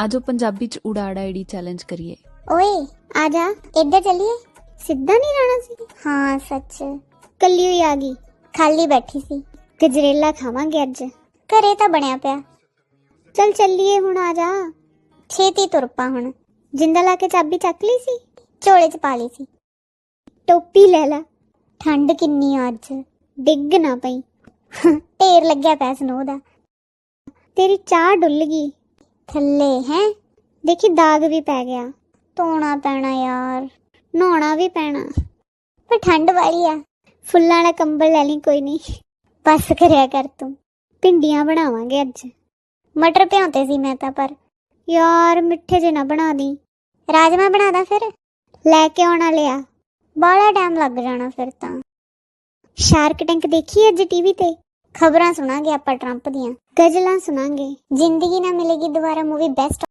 ਆਜੋ ਪੰਜਾਬੀ ਚ ਉਡਾੜਾ ID challenge ਕਰੀਏ। ਓਏ, ਆ ਜਾ, ਇੱਧਰ ਚੱਲੀਏ। ਸਿੱਧਾ ਨਹੀਂ ਜਾਣਾ ਸੀ? ਹਾਂ, ਸੱਚ। ਕੱਲੀ ਹੋਈ ਆ ਗਈ। ਖਾਲੀ ਬੈਠੀ ਸੀ। ਗਜਰੇਲਾ ਖਾਵਾਂਗੇ ਅੱਜ। ਘਰੇ ਤਾਂ ਬਣਿਆ ਪਿਆ। ਚੱਲ ਚੱਲੀਏ ਹੁਣ, ਆ ਜਾ। ਛੇਤੀ ਤੁਰ ਪਾ ਹੁਣ। ਜਿੰਦਾ ਲਾ ਕੇ ਚਾਬੀ ਚੱਕ ਲਈ ਸੀ ਝੋਲੇ 'ਚ ਪਾ ਲਈ ਸੀ। ਟੋਪੀ ਲੈ ਲੈ। ਠੰਡ ਕਿੰਨੀ ਆ ਅੱਜ। ਡਿੱਗ ਨਾ ਪਈ। ਢੇਰ ਲੱਗਿਆ ਪਿਆ ਸਨੋ ਦਾ। ਤੇਰੀ ਚਾਹ ਡੁੱਲ ਗਈ। ਥੱਲੇ, ਹੈ? ਦੇਖੀ ਦਾਗ ਵੀ ਪੈ ਗਿਆ। ਧੋਣਾ ਪੈਣਾ ਯਾਰ। ਨਹਾਉਣਾ ਵੀ ਪੈਣਾ। ਪਰ ਠੰਡ ਵਾਲੀ ਆ। ਫੁੱਲਾਂ ਵਾਲਾ ਕੰਬਲ ਲੈ ਲਈ, ਕੋਈ ਨਹੀਂ। ਬਸ ਕਰਿਆ ਕਰ ਤੂੰ। ਭਿੰਡੀਆਂ ਬਣਾਵਾਂਗੇ ਅੱਜ। ਮਟਰ ਭਿਉਂਤੇ ਸੀ ਮੈਂ ਤਾਂ, ਪਰ ਯਾਰ ਮਿੱਠੇ ਜੇ ਨਾ ਬਣਾ ਦੀ। ਰਾਜਮਾ ਬਣਾ ਦਾ ਫਿਰ? ਲੈ ਕੇ ਆਉਣਾ ਲਿਆ ਬਾਹਲਾ ਟਾਈਮ ਲੱਗ ਜਾਣਾ ਫਿਰ ਤਾਂ। ਸ਼ਾਰਕ ਟੈਂਕ ਦੇਖੀ ਅੱਜ ਟੀਵੀ ਤੇ? ਖਬਰਾਂ ਸੁਣਾਂਗੇ ਆਪਾਂ ਟਰੰਪ ਦੀਆਂ ਗਜ਼ਲਾਂ ਸੁਣਾਂਗੇ ਜ਼ਿੰਦਗੀ ਨਾ ਮਿਲੇਗੀ ਦੁਬਾਰਾ ਮੂਵੀ ਬੈਸਟ